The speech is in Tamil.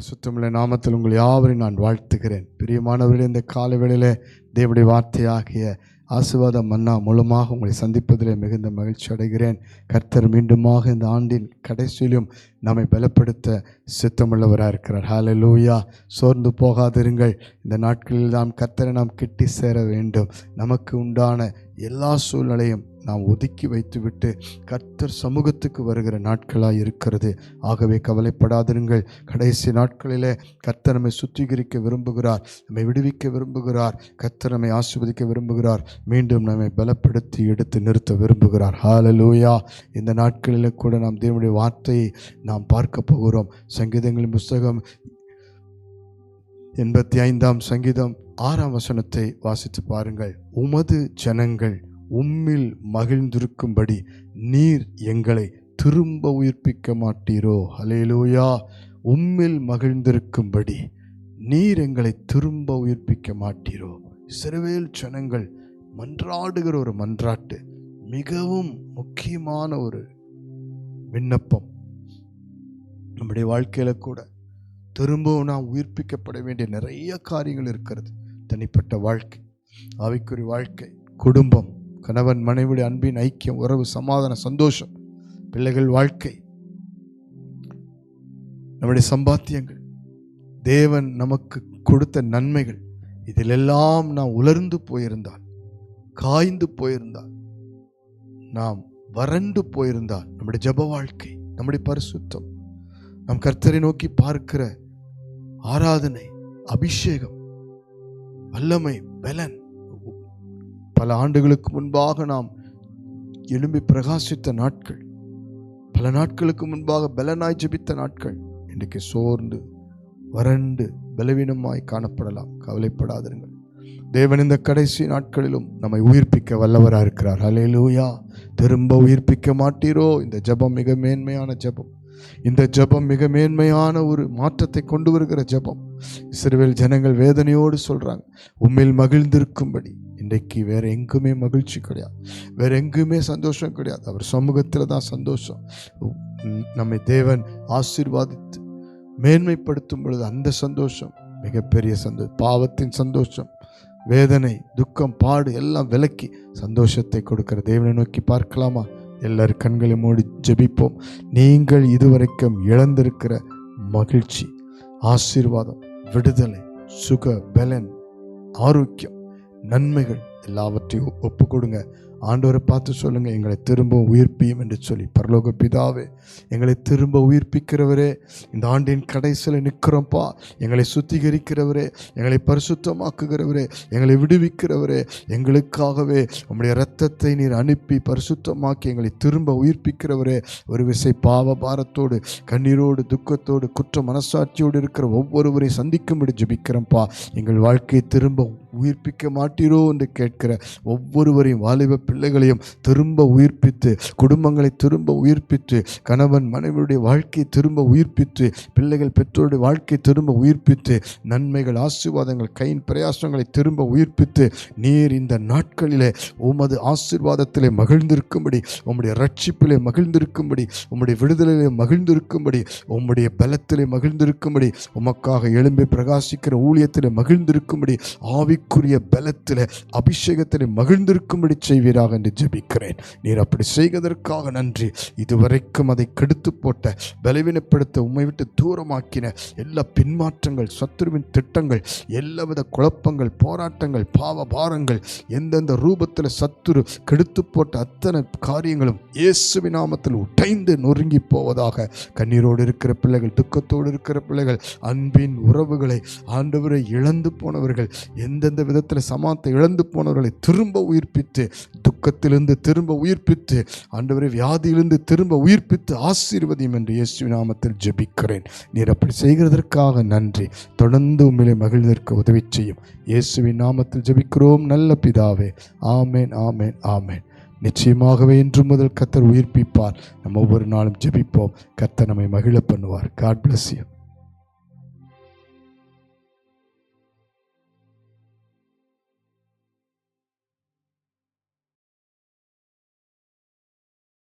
பரிசுத்தமுள்ள நாமத்தில் உங்கள் யாவரையும் நான் வாழ்த்துகிறேன். பிரியமானவர்களே இந்த காலை வேளையிலே தேவனுடைய வார்த்தையாகிய ஆசிர்வாத மன்னா மூலமாக உங்களை சந்திப்பதிலே மிகுந்த மகிழ்ச்சி அடைகிறேன். கர்த்தர் மீண்டுமாக இந்த ஆண்டின் கடைசியிலும் நம்மை பலப்படுத்த சித்தமுள்ளவராக இருக்கிறார். ஹalleluya சோர்ந்து போகாதிருங்கள். இந்த நாட்களில் நாம் கர்த்தரை நாம் கிட்டி சேர வேண்டும். நமக்கு உண்டான எல்லா சூழ்நிலையும் நாம் ஒதுக்கி வைத்துவிட்டு கர்த்தர் சமூகத்துக்கு வருகிற நாட்களாக இருக்கிறது. ஆகவே கவலைப்படாதிருங்கள். கடைசி நாட்களிலே கர்த்தர் நம்மை சுத்திகரிக்க விரும்புகிறார். நம்மை விடுவிக்க விரும்புகிறார். கர்த்தர் நம்மை ஆசீர்வதிக்க விரும்புகிறார். மீண்டும் நம்மை பலப்படுத்தி எடுத்து நிறுத்த விரும்புகிறார். ஹாலலூயா இந்த நாட்களில் கூட நாம் தேவனுடைய வார்த்தையை நாம் பார்க்க போகிறோம். சங்கீதங்களின் புஸ்தகம் எண்பத்தி ஐந்தாம் சங்கீதம் ஆறாம் வசனத்தை வாசித்து பாருங்கள். உமது ஜனங்கள் உம்மில் மகிழ்ந்திருக்கும்படி நீர் எங்களை திரும்ப உயிர்ப்பிக்க மாட்டீரோ? ஹலேலூயா உம்மில் மகிழ்ந்திருக்கும்படி நீர் எங்களை திரும்ப உயிர்ப்பிக்க மாட்டீரோ? சிறுவேல் ஜனங்கள் மன்றாடுகிற ஒரு மன்றாட்டு மிகவும் முக்கியமான ஒரு விண்ணப்பம். நம்முடைய வாழ்க்கையில் கூட திரும்பவும் நாம் உயிர்ப்பிக்கப்பட வேண்டிய நிறைய காரியங்கள் இருக்கிறது. தனிப்பட்ட வாழ்க்கை ஆவிக்குறி வாழ்க்கை குடும்பம். கணவன் மனைவியுடைய அன்பின் ஐக்கியம் உறவு சமாதான சந்தோஷம் பிள்ளைகள் வாழ்க்கை. நம்முடைய சம்பாத்தியங்கள். தேவன் நமக்கு கொடுத்த நன்மைகள். இதிலெல்லாம் நாம் உலர்ந்து போயிருந்தால் காய்ந்து போயிருந்தால் நாம் வறண்டு போயிருந்தால் நம்முடைய ஜப வாழ்க்கை நம்முடைய பரிசுத்தம் நம் கர்த்தரை நோக்கி பார்க்கிற ஆராதனை அபிஷேகம் வல்லமை பலன் பல ஆண்டுகளுக்கு முன்பாக நாம் எழும்பி பிரகாசித்த நாட்கள் பல நாட்களுக்கு முன்பாக பலனாய் ஜபித்த நாட்கள் இன்றைக்கு சோர்ந்து வறண்டு பலவீனமாய் காணப்படலாம். கவலைப்படாதிருங்கள். தேவன் இந்த கடைசி நாட்களிலும் நம்மை உயிர்ப்பிக்க வல்லவராக இருக்கிறார் அலையிலூயா திரும்ப உயிர்ப்பிக்க மாட்டீரோ? இந்த ஜெபம் மிக மேன்மையான ஜெபம். இந்த ஜெபம் மிக மேன்மையான ஒரு மாற்றத்தை கொண்டு வருகிற ஜெபம். இஸ்ரேல் ஜனங்கள் வேதனையோடு சொல்கிறாங்க உண்மையில் மகிழ்ந்திருக்கும்படி. இன்றைக்கு வேற எங்குமே மகிழ்ச்சி கிடையாது. வேற எங்குமே சந்தோஷம் கிடையாது. அவர் சமூகத்தில் தான் சந்தோஷம். நம்மை தேவன் ஆசீர்வாதித்து மேன்மைப்படுத்தும் பொழுது அந்த சந்தோஷம் மிகப்பெரிய சந்தோஷம் பாவத்தின் சந்தோஷம் வேதனை துக்கம் பாடு எல்லாம் விலக்கி சந்தோஷத்தை கொடுக்கிற தேவனை நோக்கி பார்க்கலாமா? எல்லார் கண்களை மூடி ஜெபிப்போம். நீங்கள் இதுவரைக்கும் இழந்திருக்கிற மகிழ்ச்சி ஆசீர்வாதம் விடுதலை சுக பலன் ஆரோக்கியம் நன்மைகள் எல்லாவற்றையும் ஒப்பு கொடுங்க ஆண்டவரை பார்த்து சொல்லுங்க எங்களை திரும்ப உயிர்ப்பியும் என்று சொல்லி. பரலோக பிதாவே எங்களை திரும்ப உயிர்ப்பிக்கிறவரே இந்த ஆண்டின் கடைசியில் நிற்கிறோம்ப்பா எங்களை சுத்திகரிக்கிறவரே எங்களை பரிசுத்தமாக்குகிறவரே எங்களை விடுவிக்கிறவரே எங்களுக்காகவே உங்களுடைய ரத்தத்தை நீர் அனுப்பி பரிசுத்தமாக்கி எங்களை திரும்ப உயிர்ப்பிக்கிறவரே. ஒரு விசை பாவ பாரத்தோடு கண்ணீரோடு துக்கத்தோடு குற்ற மனசாட்சியோடு இருக்கிற ஒவ்வொருவரையும் சந்திக்கும்படி ஜபிக்கிறோம்ப்பா எங்கள் வாழ்க்கையை திரும்ப உயிர்ப்பிக்க மாட்டீரோ என்று கேட்கிற ஒவ்வொருவரையும் வாலிப பிள்ளைகளையும் திரும்ப உயிர்ப்பித்து குடும்பங்களை திரும்ப உயிர்ப்பித்து கணவன் மனைவியுடைய வாழ்க்கையை திரும்ப உயிர்ப்பித்து பிள்ளைகள் பெற்றோருடைய வாழ்க்கையை திரும்ப உயிர்ப்பித்து நன்மைகள் ஆசீர்வாதங்கள் கையின் பிரயாசங்களை திரும்ப உயிர்ப்பித்து நீர் இந்த நாட்களிலே உமது ஆசீர்வாதத்திலே மகிழ்ந்திருக்கும்படி உம்முடைய ரட்சிப்பிலே மகிழ்ந்திருக்கும்படி உம்முடைய விடுதலையிலே மகிழ்ந்திருக்கும்படி உம்முடைய பலத்திலே மகிழ்ந்திருக்கும்படி உமக்காக எழும்பி பிரகாசிக்கிற ஊழியத்திலே மகிழ்ந்திருக்கும்படி ஆவிக்குரிய பலத்திலே அபிஷேகத்தினை மகிழ்ந்திருக்கும்படி செய்வீராக என்று ஜெபிக்கிறேன். நீர் அப்படி செய்வதற்காக நன்றி. இதுவரைக்கும் அதை கெடுத்து போட்ட பலவீனப்படுத்த உண்மை விட்டு தூரமாக்கின எல்லா பின்மாற்றங்கள் சத்துருவின் திட்டங்கள் எல்லாவித குழப்பங்கள் போராட்டங்கள் பாவ பாரங்கள் எந்தெந்த ரூபத்தில் சத்துரு கெடுத்து போட்ட அத்தனை காரியங்களும் இயேசு நாமத்தில் உடைந்து நொறுங்கி போவதாக கண்ணீரோடு இருக்கிற பிள்ளைகள் துக்கத்தோடு இருக்கிற பிள்ளைகள் அன்பின் உறவுகளை ஆண்டவரை இழந்து போனவர்கள் எந்தெந்த விதத்தில் சமாத்தை இழந்து போன போனவர்களை திரும்ப உயிர்ப்பித்து துக்கத்திலிருந்து திரும்ப உயிர்ப்பித்து ஆண்டவரை வியாதியிலிருந்து திரும்ப உயிர்ப்பித்து ஆசீர்வதியும் என்று இயேசுவின் நாமத்தில் ஜெபிக்கிறேன். நீர் அப்படி செய்கிறதற்காக நன்றி. தொடர்ந்து உண்மையிலே மகிழ்வதற்கு உதவி செய்யும். இயேசுவின் நாமத்தில் ஜெபிக்கிறோம். நல்ல பிதாவே ஆமேன் ஆமேன் ஆமேன். நிச்சயமாகவே இன்று முதல் கத்தர் உயிர்ப்பிப்பார். நம்ம ஒவ்வொரு நாளும் ஜெபிப்போம். கத்தர் நம்மை மகிழ பண்ணுவார். God bless you